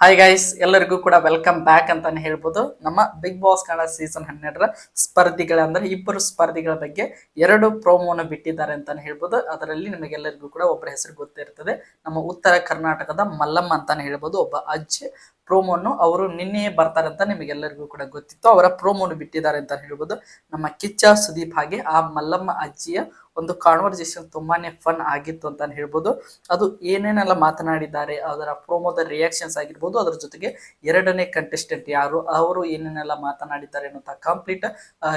Hi guys ಎಲ್ಲರಿಗೂ ಕೂಡ welcome back ಅಂತಾನೆ ಹೇಳ್ಬೋದು. ನಮ್ಮ ಬಿಗ್ ಬಾಸ್ ಕನ್ನಡ ಸೀಸನ್ ಹನ್ನೆರಡರ ಸ್ಪರ್ಧಿಗಳ ಅಂದ್ರೆ ಇಬ್ಬರು ಸ್ಪರ್ಧಿಗಳ ಬಗ್ಗೆ ಎರಡು ಪ್ರೋಮೋನ ಬಿಟ್ಟಿದ್ದಾರೆ ಅಂತಾನೆ ಹೇಳ್ಬೋದು. ಅದರಲ್ಲಿ ನಿಮಗೆಲ್ಲರಿಗೂ ಕೂಡ ಒಬ್ಬರ ಹೆಸರು ಗೊತ್ತಿರ್ತದೆ. ನಮ್ಮ ಉತ್ತರ ಕರ್ನಾಟಕದ ಮಲ್ಲಮ್ಮ ಅಂತಾನೆ ಹೇಳ್ಬೋದು. ಒಬ್ಬ ಅಜ್ಜಿ ಪ್ರೋಮೋನು ಅವರು ನಿನ್ನೆಯೇ ಬರ್ತಾರೆ ಅಂತ ನಿಮಗೆಲ್ಲರಿಗೂ ಕೂಡ ಗೊತ್ತಿತ್ತು. ಅವರ ಪ್ರೋಮೋನು ಬಿಟ್ಟಿದ್ದಾರೆ ಅಂತ ಹೇಳ್ಬೋದು. ನಮ್ಮ ಕಿಚ್ಚ ಸುದೀಪ್ ಹಾಗೆ ಆ ಮಲ್ಲಮ್ಮ ಅಜ್ಜಿಯ ಒಂದು ಕಾನ್ವರ್ಸೇಷನ್ ತುಂಬಾನೇ ಫನ್ ಆಗಿತ್ತು ಅಂತ ಹೇಳ್ಬೋದು. ಅದು ಏನೇನೆಲ್ಲ ಮಾತನಾಡಿದ್ದಾರೆ, ಅದರ ಪ್ರೋಮೋದ ರಿಯಾಕ್ಷನ್ಸ್ ಆಗಿರ್ಬೋದು, ಅದರ ಜೊತೆಗೆ ಎರಡನೇ ಕಂಟೆಸ್ಟೆಂಟ್ ಯಾರು, ಅವರು ಏನೇನೆಲ್ಲ ಮಾತನಾಡಿದ್ದಾರೆ ಅನ್ನೋಂಥ ಕಂಪ್ಲೀಟ್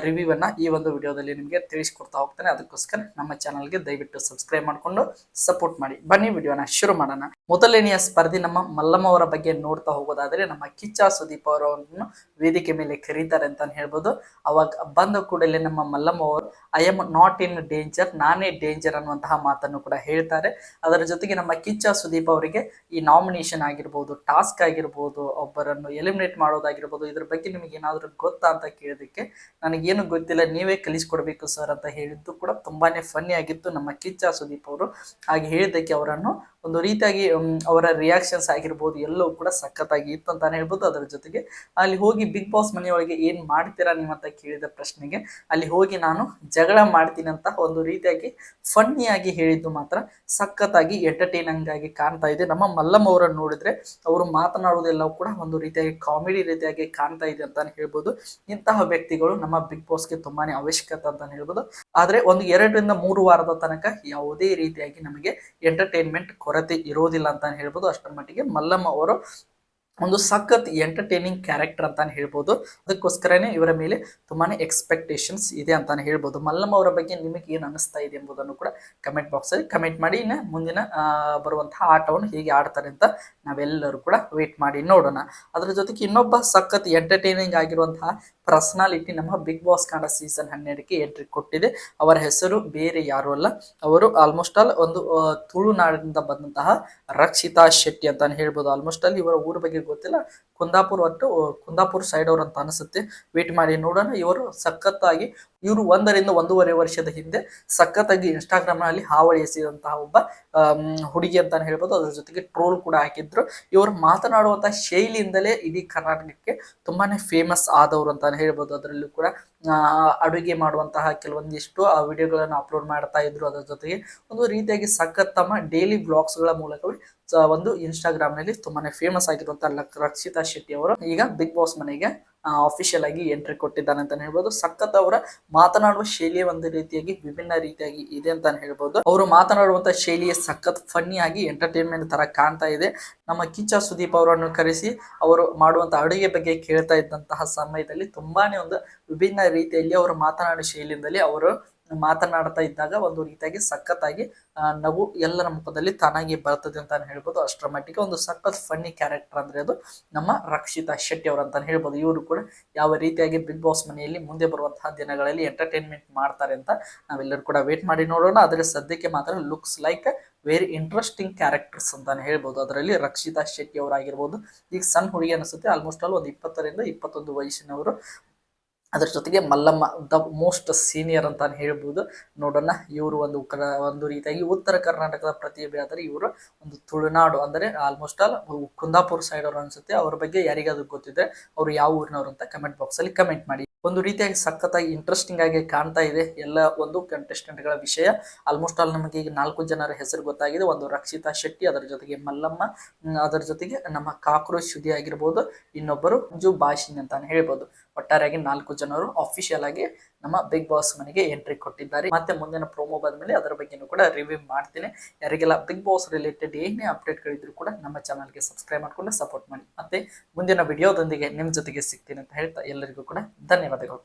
ರಿವ್ಯೂ ಅನ್ನ ಈ ಒಂದು ವಿಡಿಯೋದಲ್ಲಿ ನಿಮಗೆ ತಿಳಿಸ್ಕೊಡ್ತಾ ಹೋಗ್ತಾನೆ. ಅದಕ್ಕೋಸ್ಕರ ನಮ್ಮ ಚಾನಲ್ಗೆ ದಯವಿಟ್ಟು ಸಬ್ಸ್ಕ್ರೈಬ್ ಮಾಡಿಕೊಂಡು ಸಪೋರ್ಟ್ ಮಾಡಿ. ಬನ್ನಿ ವಿಡಿಯೋನ ಶುರು ಮಾಡೋಣ. ಮೊದಲನೆಯ ಸ್ಪರ್ಧಿ ನಮ್ಮ ಮಲ್ಲಮ್ಮ ಅವರ ಬಗ್ಗೆ ನೋಡ್ತಾ ಹೋಗೋದಾದ್ರೆ ನಮ್ಮ ಕಿಚ್ಚ ಸುದೀಪ್ ಅವರನ್ನು ವೇದಿಕೆ ಮೇಲೆ ಕರೀತಾರೆ ಅಂತ ಹೇಳ್ಬೋದು. ಅವಾಗ ಬಂದ ಕೂಡಲೇ ನಮ್ಮ ಮಲ್ಲಮ್ಮ ಅವರು I am not in danger ನಾನೇ ಡೇಂಜರ್ ಅನ್ನುವಂತಹ ಮಾತನ್ನು ಕೂಡ ಹೇಳ್ತಾರೆ. ಅದರ ಜೊತೆಗೆ ನಮ್ಮ ಕಿಚ್ಚ ಸುದೀಪ್ ಅವರಿಗೆ ಈ ನಾಮಿನೇಷನ್ ಆಗಿರ್ಬೋದು, ಟಾಸ್ಕ್ ಆಗಿರ್ಬೋದು, ಒಬ್ಬರನ್ನು ಎಲಿಮಿನೇಟ್ ಮಾಡೋದಾಗಿರ್ಬೋದು, ಇದ್ರ ಬಗ್ಗೆ ನಿಮಗೆ ಏನಾದರೂ ಗೊತ್ತಾ ಅಂತ ಕೇಳೋದಕ್ಕೆ ನನಗೇನು ಗೊತ್ತಿಲ್ಲ. ನೀವೇ ಕಲಿಸ್ಕೊಡ್ಬೇಕು ಸರ್ ಅಂತ ಹೇಳಿದ್ದು ಕೂಡ ತುಂಬಾನೇ ಫನ್ನಿ ಆಗಿತ್ತು ನಮ್ಮ ಕಿಚ್ಚ ಸುದೀಪ್ ಅವರು. ಹಾಗೆ ಹೇಳಿದ್ದಕ್ಕೆ ಅವರನ್ನು ಒಂದು ರೀತಿಯಾಗಿ ಅವರ ರಿಯಾಕ್ಷನ್ಸ್ ಆಗಿರ್ಬೋದು, ಎಲ್ಲವೂ ಕೂಡ ಸಖತ್ತಾಗಿ ಇತ್ತು ಅಂತಾನೆ ಹೇಳ್ಬೋದು. ಅದರ ಜೊತೆಗೆ ಅಲ್ಲಿ ಹೋಗಿ ಬಿಗ್ ಬಾಸ್ ಮನೆಯೊಳಗೆ ಏನ್ ಮಾಡ್ತೀರಾ ನಿಮ್ಮ ಅಂತ ಕೇಳಿದ ಪ್ರಶ್ನೆಗೆ, ಅಲ್ಲಿ ಹೋಗಿ ನಾನು ಜಗಳ ಮಾಡ್ತೀನಿ ಅಂತ ಒಂದು ರೀತಿಯಾಗಿ ಫನ್ನಿಯಾಗಿ ಹೇಳಿದ್ದು ಮಾತ್ರ, ಸಖತ್ತಾಗಿ ಎಂಟರ್ಟೈನಿಂಗ್ ಆಗಿ ಕಾಣ್ತಾ ಇದೆ. ನಮ್ಮ ಮಲ್ಲಮ್ಮ ಅವರನ್ನು ನೋಡಿದ್ರೆ ಅವರು ಮಾತನಾಡುವುದೆಲ್ಲವೂ ಕೂಡ ಒಂದು ರೀತಿಯಾಗಿ ಕಾಮಿಡಿ ರೀತಿಯಾಗಿ ಕಾಣ್ತಾ ಇದೆ ಅಂತಾನೆ ಹೇಳ್ಬೋದು. ಇಂತಹ ವ್ಯಕ್ತಿಗಳು ನಮ್ಮ ಬಿಗ್ ಬಾಸ್ಗೆ ತುಂಬಾನೇ ಅವಶ್ಯಕತೆ ಅಂತಾನೆ ಹೇಳ್ಬೋದು. ಆದ್ರೆ ಒಂದು ಎರಡರಿಂದ ಮೂರು ವಾರದ ತನಕ ಯಾವುದೇ ರೀತಿಯಾಗಿ ನಮಗೆ ಎಂಟರ್ಟೈನ್ಮೆಂಟ್ ಕೊರತೆ ಇರೋದಿಲ್ಲ ಅಂತ ಹೇಳ್ಬೋದು. ಅಷ್ಟರ ಮಟ್ಟಿಗೆ ಮಲ್ಲಮ್ಮ ಅವರು ಒಂದು ಸಖತ್ ಎಂಟರ್ಟೈನಿಂಗ್ ಕ್ಯಾರೆಕ್ಟರ್ ಅಂತಾನೆ ಹೇಳ್ಬೋದು. ಅದಕ್ಕೋಸ್ಕರನೇ ಇವರ ಮೇಲೆ ತುಂಬಾ ಎಕ್ಸ್ಪೆಕ್ಟೇಷನ್ಸ್ ಇದೆ ಅಂತಾನೆ ಹೇಳ್ಬೋದು. ಮಲ್ಲಮ್ಮ ಅವರ ಬಗ್ಗೆ ನಿಮಗೆ ಏನು ಅನಿಸ್ತಾ ಇದೆ ಎಂಬುದನ್ನು ಕೂಡ ಕಮೆಂಟ್ ಬಾಕ್ಸಲ್ಲಿ ಕಮೆಂಟ್ ಮಾಡಿ. ಇನ್ನು ಮುಂದಿನ ಬರುವಂತಹ ಆಟವನ್ನು ಹೇಗೆ ಆಡ್ತಾರೆ ಅಂತ ನಾವೆಲ್ಲರೂ ಕೂಡ ವೇಟ್ ಮಾಡಿ ನೋಡೋಣ. ಅದರ ಜೊತೆಗೆ ಇನ್ನೊಬ್ಬ ಸಖತ್ ಎಂಟರ್ಟೈನಿಂಗ್ ಆಗಿರುವಂತಹ ಪರ್ಸನಾಲಿಟಿ ನಮ್ಮ ಬಿಗ್ ಬಾಸ್ ಕಾಂಡ ಸೀಸನ್ ಹನ್ನೆರಡಕ್ಕೆ ಎಂಟ್ರಿ ಕೊಟ್ಟಿದೆ. ಅವರ ಹೆಸರು ಬೇರೆ ಯಾರು ಅಲ್ಲ. ಅವರು ಆಲ್ಮೋಸ್ಟ್ ಆಲ್ ಒಂದು ತುಳುನಾಡಿನಿಂದ ಬಂದಂತಹ ರಕ್ಷಿತಾ ಶೆಟ್ಟಿ ಅಂತಾನೆ ಹೇಳ್ಬೋದು. ಆಲ್ಮೋಸ್ಟ್ ಆಲ್ ಇವರ ಊರ ಬಗ್ಗೆ ಗೊತ್ತಿಲ್ಲ. ಕುಂದಾಪುರ ಒಟ್ಟು ಕುಂದಾಪುರ ಸೈಡ್ ಅವ್ರು ಅಂತ ಅನಿಸುತ್ತೆ. ವೇಟ್ ಮಾಡಿ ನೋಡೋಣ. ಇವರು ಸಖತ್ತಾಗಿ ಇವರು ಒಂದರಿಂದ ಒಂದೂವರೆ ವರ್ಷದ ಹಿಂದೆ ಸಖತ್ತಾಗಿ ಇನ್ಸ್ಟಾಗ್ರಾಮ್ನಲ್ಲಿ ಹಾವಳಿ ಎಸೆದಂತಹ ಒಬ್ಬ ಹುಡುಗಿ ಅಂತಾನೆ ಹೇಳ್ಬೋದು. ಅದ್ರ ಜೊತೆಗೆ ಟ್ರೋಲ್ ಕೂಡ ಹಾಕಿದ್ರು. ಇವರು ಮಾತನಾಡುವಂತಹ ಶೈಲಿಯಿಂದಲೇ ಇಡೀ ಕರ್ನಾಟಕಕ್ಕೆ ತುಂಬಾನೇ ಫೇಮಸ್ ಆದವರು ಅಂತಾನೆ ಹೇಳ್ಬೋದು. ಅದರಲ್ಲೂ ಕೂಡ ಅಡುಗೆ ಮಾಡುವಂತಹ ಕೆಲವೊಂದಿಷ್ಟು, ಆ, ವಿಡಿಯೋಗಳನ್ನು ಅಪ್ಲೋಡ್ ಮಾಡ್ತಾ ಇದ್ರು. ಅದರ ಜೊತೆಗೆ ಒಂದು ರೀತಿಯಾಗಿ ಸಖತ್ ತಮ್ಮ ಡೈಲಿ ಗಳ ಮೂಲಕವೇ ಒಂದು ಇನ್ಸ್ಟಾಗ್ರಾಮ್ನಲ್ಲಿ ತುಂಬಾನೇ ಫೇಮಸ್ ಆಗಿರುವಂತಹ ರಕ್ಷಿತಾ ಶೆಟ್ಟಿ ಅವರು. ಈಗ ಬಿಗ್ ಬಾಸ್ ಮನೆಗೆ ಅಫಿಷಿಯಲ್ ಆಗಿ ಎಂಟ್ರಿ ಕೊಟ್ಟಿದ್ದಾನೆ ಅಂತ ಹೇಳ್ಬೋದು. ಸಖತ್ ಅವರ ಮಾತನಾಡುವ ಶೈಲಿ ಒಂದು ರೀತಿಯಾಗಿ ವಿಭಿನ್ನ ರೀತಿಯಾಗಿ ಇದೆ ಅಂತ ಹೇಳ್ಬೋದು. ಅವರು ಮಾತನಾಡುವಂತ ಶೈಲಿಯ ಸಖತ್ ಫನ್ನಿ ಆಗಿ ಎಂಟರ್ಟೈನ್ಮೆಂಟ್ ತರ ಕಾಣ್ತಾ ಇದೆ. ನಮ್ಮ ಕಿಚ್ಚ ಸುದೀಪ್ ಅವರನ್ನು ಕರೆಸಿ ಅವರು ಮಾಡುವಂತ ಅಡುಗೆ ಬಗ್ಗೆ ಕೇಳ್ತಾ ಇದ್ದಂತಹ ಸಮಯದಲ್ಲಿ ತುಂಬಾನೇ ಒಂದು ವಿಭಿನ್ನ ರೀತಿಯಲ್ಲಿ ಅವರು ಮಾತನಾಡುವ ಶೈಲಿಯಿಂದಲೇ ಅವರು ಮಾತನಾಡ್ತಾ ಇದ್ದಾಗ ಒಂದು ರೀತಿಯಾಗಿ ಸಖತ್ತಾಗಿ ನಗು ಎಲ್ಲರ ಮುಖದಲ್ಲಿ ತಾನಾಗಿ ಬರ್ತದೆ ಅಂತ ಹೇಳ್ಬೋದು. ಅಷ್ಟರ ಮಟ್ಟಿಗೆ ಒಂದು ಸಖತ್ ಫನ್ನಿ ಕ್ಯಾರೆಕ್ಟರ್ ಅಂದ್ರೆ ಅದು ನಮ್ಮ ರಕ್ಷಿತಾ ಶೆಟ್ಟಿ ಅವರು ಅಂತ ಹೇಳ್ಬೋದು. ಇವರು ಕೂಡ ಯಾವ ರೀತಿಯಾಗಿ ಬಿಗ್ ಬಾಸ್ ಮನೆಯಲ್ಲಿ ಮುಂದೆ ಬರುವಂತಹ ದಿನಗಳಲ್ಲಿ ಎಂಟರ್ಟೈನ್ಮೆಂಟ್ ಮಾಡ್ತಾರೆ ಅಂತ ನಾವೆಲ್ಲರೂ ಕೂಡ ವೇಟ್ ಮಾಡಿ ನೋಡೋಣ. ಆದರೆ ಸದ್ಯಕ್ಕೆ ಮಾತ್ರ looks like very interesting characters ಅಂತಾನೆ ಹೇಳ್ಬೋದು. ಅದರಲ್ಲಿ ರಕ್ಷಿತಾ ಶೆಟ್ಟಿ ಅವರಾಗಿರ್ಬೋದು. ಈಗ ಸಣ್ಣ ಹುಡುಗಿ ಅನಿಸುತ್ತೆ. ಆಲ್ಮೋಸ್ಟ್ ಆಲ್ ಒಂದು ಇಪ್ಪತ್ತರಿಂದ ಇಪ್ಪತ್ತೊಂದು ವಯಸ್ಸಿನವರು ಅದ್ರ ಜೊತೆಗೆ ಮಲ್ಲಮ್ಮ ದ ಮೋಸ್ಟ್ ಸೀನಿಯರ್ ಅಂತ ಹೇಳ್ಬೋದು. ನೋಡೋಣ, ಇವರು ಒಂದು ಒಂದು ರೀತಿಯಾಗಿ ಉತ್ತರ ಕರ್ನಾಟಕದ ಪ್ರತಿಭೆ ಆದರೆ ಇವರು ಒಂದು ತುಳುನಾಡು ಅಂದರೆ ಆಲ್ಮೋಸ್ಟ್ ಆಲ್ ಕುಂದಾಪುರ ಸೈಡ್ ಅವರು ಅನ್ಸುತ್ತೆ. ಅವ್ರ ಬಗ್ಗೆ ಯಾರಿಗಾದ್ರೂ ಗೊತ್ತಿದ್ರೆ ಅವರು ಯಾವ ಊರಿನವರು ಅಂತ ಕಮೆಂಟ್ ಬಾಕ್ಸ್ ಅಲ್ಲಿ ಕಮೆಂಟ್ ಮಾಡಿ. ಒಂದು ರೀತಿಯಾಗಿ ಸಖತ್ತಾಗಿ ಇಂಟ್ರೆಸ್ಟಿಂಗ್ ಆಗಿ ಕಾಣ್ತಾ ಇದೆ ಎಲ್ಲ ಒಂದು ಕಂಟೆಸ್ಟೆಂಟ್ಗಳ ಗಳ ವಿಷಯ. ಆಲ್ಮೋಸ್ಟ್ ಆಲ್ ನಮಗೆ ಈಗ ನಾಲ್ಕು ಜನರ ಹೆಸರು ಗೊತ್ತಾಗಿದೆ. ಒಂದು ರಕ್ಷಿತಾ ಶೆಟ್ಟಿ, ಅದರ ಜೊತೆಗೆ ಮಲ್ಲಮ್ಮ ಅದರ ಜೊತೆಗೆ ನಮ್ಮ ಕಾಕ್ರೋಚ್ ಸುದಿ ಆಗಿರ್ಬೋದು. ಇನ್ನೊಬ್ಬರು ಜು ಭಾಷಿನ್ ಅಂತಾನೆ ಹೇಳ್ಬೋದು. ಒಟ್ಟಾರೆಯಾಗಿ ನಾಲ್ಕು ಜನರು ಅಫಿಷಿಯಲ್ ಆಗಿ ನಮ್ಮ ಬಿಗ್ ಬಾಸ್ ಮನೆಗೆ ಎಂಟ್ರಿ ಕೊಟ್ಟಿದ್ದಾರೆ. ಮತ್ತೆ ಮುಂದಿನ ಪ್ರೋಮೋ ಬಂದ್ಮೇಲೆ ಅದರ ಬಗ್ಗೆನೂ ಕೂಡ ರಿವ್ಯೂ ಮಾಡ್ತೀನಿ. ಯಾರಿಗೆಲ್ಲ ಬಿಗ್ ಬಾಸ್ ರಿಲೇಟೆಡ್ ಏನೇ ಅಪ್ಡೇಟ್ಗಳಿದ್ರು ಕೂಡ ನಮ್ಮ ಚಾನಲ್ಗೆ ಸಬ್ಸ್ಕ್ರೈಬ್ ಮಾಡ್ಕೊಂಡು ಸಪೋರ್ಟ್ ಮಾಡಿ. ಮತ್ತೆ ಮುಂದಿನ ವಿಡಿಯೋದೊಂದಿಗೆ ನಿಮ್ಮ ಜೊತೆಗೆ ಸಿಗ್ತೀನಿ ಅಂತ ಹೇಳ್ತಾ ಎಲ್ಲರಿಗೂ ಕೂಡ ಧನ್ಯವಾದಗಳು.